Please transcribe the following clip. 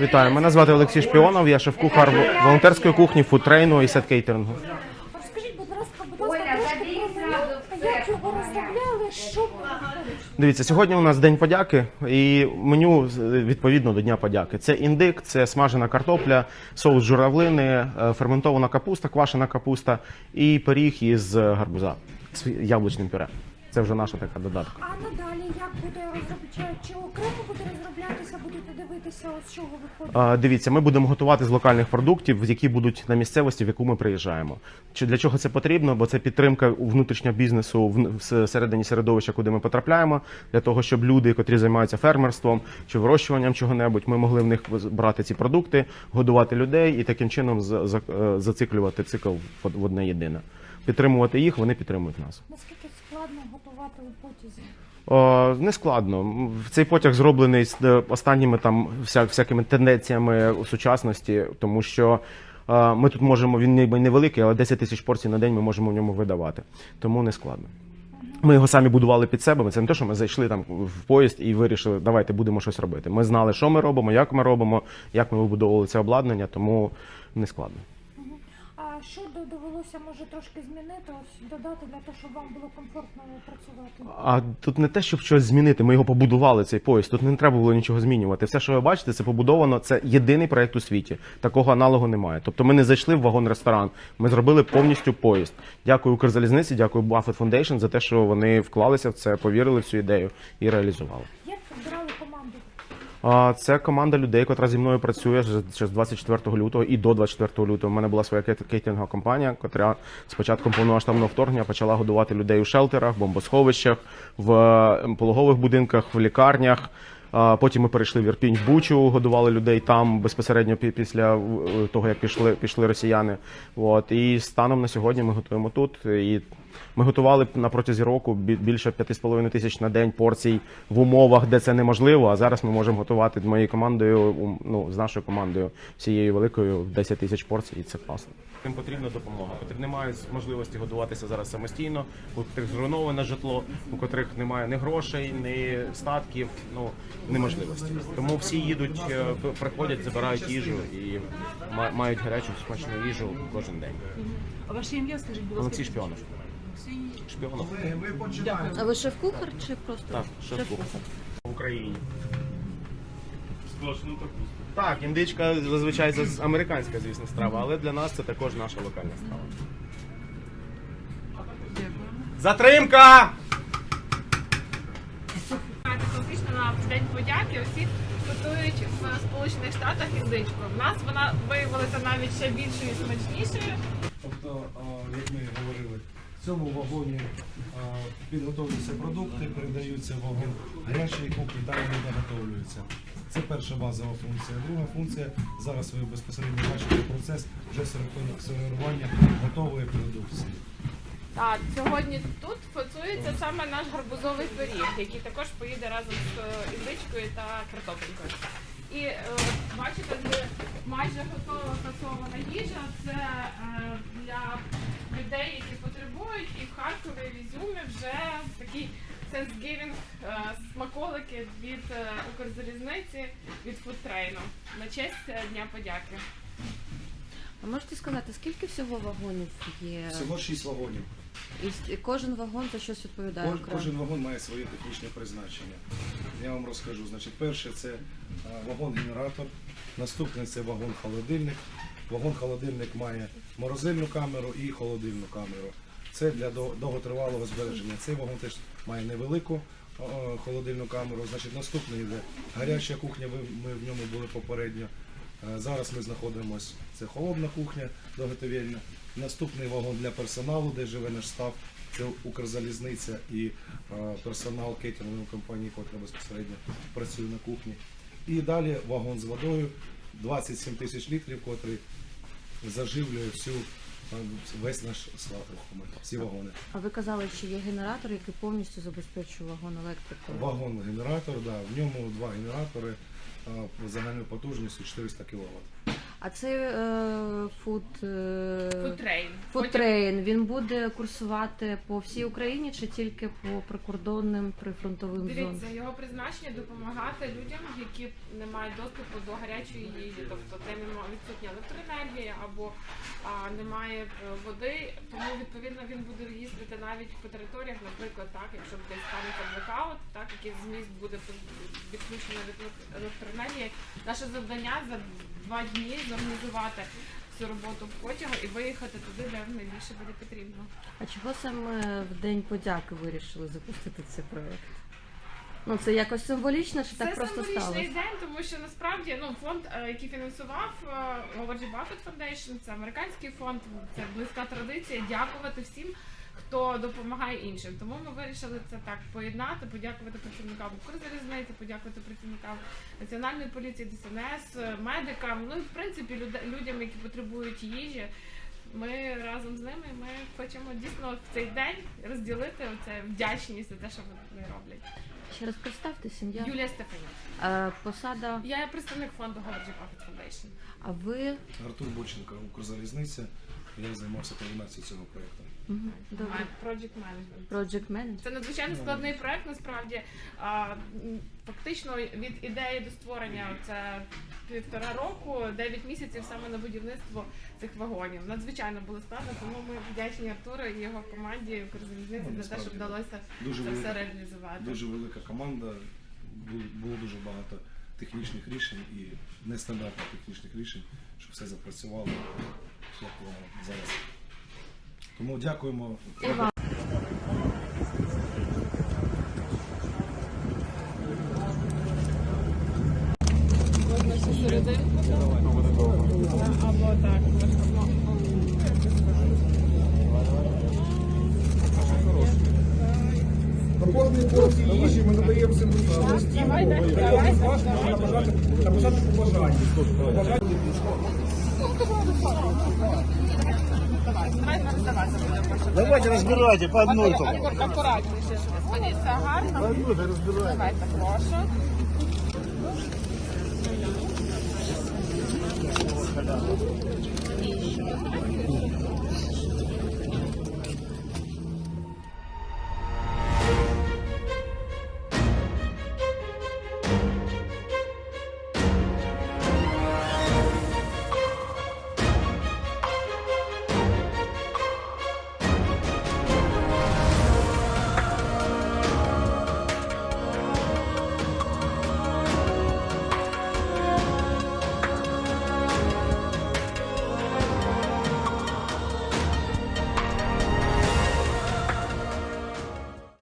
Вітаю, мене звати Олексій Шпіонов, я шеф-кухар волонтерської кухні, фудтрейну і сет-кейтерингу. Розкажіть, будь ласка, будь ласка, трошки про меню, як його розставляли, що? Дивіться, сьогодні у нас день подяки, і меню з- відповідно до Дня подяки. Це індик, це смажена картопля, соус журавлини, е, ферментована капуста, квашена капуста і пиріг із гарбуза з яблучним пюре. Це вже наша така додатка. А надалі як буде розробляти? Чи окремо буде розроблятися, будете дивитися, з чого виходить? А, Дивіться, ми будемо готувати з локальних продуктів, які будуть на місцевості, в яку ми приїжджаємо. Чи для чого це потрібно? Бо це підтримка внутрішнього бізнесу в всередині середовища, куди ми потрапляємо, для того, щоб люди, котрі займаються фермерством чи вирощуванням чого-небудь, ми могли в них брати ці продукти, годувати людей і таким чином е, зациклювати цикл в в одне єдине. Підтримувати їх, вони підтримують нас. Наскільки складно готувати у потязі? О, не складно. Цей потяг зроблений з е, останніми там вся, всякими тенденціями у сучасності, тому що е, ми тут можемо, він ніби невеликий, але 10 тисяч порцій на день ми можемо в ньому видавати. Тому не складно. Ми його самі будували під себе. Це не те, що ми зайшли там в поїзд і вирішили, давайте будемо щось робити. Ми знали, що ми робимо, як ми робимо, як ми вибудовували це обладнання, тому не складно. А що довелося, може, трошки змінити, ось додати для того, щоб вам було комфортно працювати? А тут не те, щоб щось змінити. Ми його побудували, цей поїзд. Тут не треба було нічого змінювати. Все, що ви бачите, це побудовано. Це єдиний проект у світі. Такого аналогу немає. Тобто ми не зайшли в вагон-ресторан. Ми зробили повністю поїзд. Дякую Укрзалізниці, дякую Buffett Foundation за те, що вони вклалися в це, повірили в цю ідею і реалізували. Як? А це команда людей, яка зі мною працює з 24 лютого і до 24 лютого. У мене була своя кейт- кейтингова компанія, яка з початком повномасштабного вторгнення почала годувати людей у шелтерах, бомбосховищах, в е, пологових будинках, в лікарнях. Потім ми перейшли в Ірпінь в Бучу, годували людей там безпосередньо після е, того, як пішли, пішли росіяни. От і станом на сьогодні ми готуємо тут. І ми готували на протязі року бі- більше 5,5 тисяч на день порцій в умовах, де це неможливо. А зараз ми можемо готувати моєю командою, ну з нашою командою, всією великою 10 тисяч порцій, і це класно. Їм потрібна допомога, котрі не мають можливості годуватися зараз самостійно, у котрих зруйноване житло, у котрих немає ні грошей, ні статків, ну неможливості. Тому всі їдуть, е, приходять, забирають їжу і мають гарячу смачну їжу кожен день. А ваше ім'я, скажіть, будь ласка. Олексій Шпіонов. Шпіонов. А ви шеф-кухар чи просто? Так, шеф-кухар. В Україні. Сплошну капусту. Так, індичка зазвичай це американська, звісно, страва, але для нас це також наша локальна страва. Затримка! Фактично на День подяки усі готують в Сполучених Штатах індичку. В нас вона виявилася навіть ще більшою і смачнішою. Тобто, як ми в цьому вагоні а, підготовлюються продукти, передаються вагон гарячої кухні, далі вони наготовлюються. Це перша базова функція. Друга функція зараз ви безпосередньо бачите процес вже серві- сервірування готової продукції. Так, сьогодні тут фасується саме наш гарбузовий пиріг, який також поїде разом з е, індичкою та картопелькою. І е, бачите, вже майже готова фасована їжа. Це е, для людей, які потребують, і в Харкові, і в Ізюмі вже такий Thanksgiving е, смаколики від е, Укрзалізниці, від фудтрейну на честь е, Дня подяки. А можете сказати, скільки всього вагонів є? Всього шість вагонів. І кожен вагон за щось відповідає Кож- окремо? Кожен вагон має своє технічне призначення. Я вам розкажу. Значить, перше це вагон-генератор, наступний це вагон-холодильник. Вагон-холодильник має морозильну камеру і холодильну камеру. Це для довготривалого збереження. Цей вагон теж має невелику холодильну камеру. Значить, наступний йде гаряча кухня. Ми в ньому були попередньо. Е, Зараз ми знаходимося. Це холодна кухня доготовільна. Наступний вагон для персоналу, де живе наш став. Це Укрзалізниця і е, персонал кетінгової компанії, яка безпосередньо працює на кухні. І далі вагон з водою 27 тисяч літрів, котрий заживлює всю е, весь наш склад рухомий, всі вагони. А ви казали, що є генератор, який повністю забезпечує вагон електрикою. Вагон-генератор, да, в ньому два генератори а, загальною потужністю 400 кВт. А цей е, фуд Футрейн. фудтрейн. Він буде курсувати по всій Україні чи тільки по прикордонним прифронтовим зонам? Дивіться, його призначення допомагати людям, які не мають доступу до гарячої їжі, тобто де немає відсутня електроенергія або а, немає е, води. Тому відповідно він буде їздити навіть по територіях, наприклад, так, якщо десь станеться блекаут, так який з міст буде відключено від електроенергії. Наше завдання за два дні зорганізувати всю роботу потягу і виїхати туди, де найбільше буде потрібно. А чого саме в День подяки вирішили запустити цей проект? Ну це якось символічно, так це просто символічний день, тому що насправді ну фонд, е, який фінансував G. Buffett Foundation, це американський фонд, це близька традиція. Дякувати всім, хто допомагає іншим. Тому ми вирішили це так поєднати, подякувати працівникам Укрзалізниці, подякувати працівникам національної поліції, ДСНС, медикам. Ну і в принципі людям, які потребують їжі. Ми разом з ними ми хочемо дійсно в цей день розділити оце вдячність за те, що вони роблять. Ще раз представте сім'я. Юлія Стефанюк. Е, посада. Я є представник фонду G. Buffett Foundation. А ви Артур Боченко, Укрзалізниця. Я займався координацією цього проєкту. Мгм, добре. Project Management. Project Manager. Це надзвичайно складний проект. Насправді А, м, фактично від ідеї до створення це півтора року, 9 місяців саме на будівництво цих вагонів. Надзвичайно було складно, тому ми вдячні Артуру і його команді Укрзалізниці Ну, за те, що вдалося Дуже це все велика, реалізувати. дуже велика команда. Бу- Було дуже багато технічних рішень і нестандартних технічних рішень, щоб все запрацювало, як воно зараз. Тому дякуємо. І вам. Кожній порції їжі ми надаємо символічну важко набажати, побажання. Давайте разбирайте по одной только. Акуратніше. Сходіться гарно. Давайте, прошу.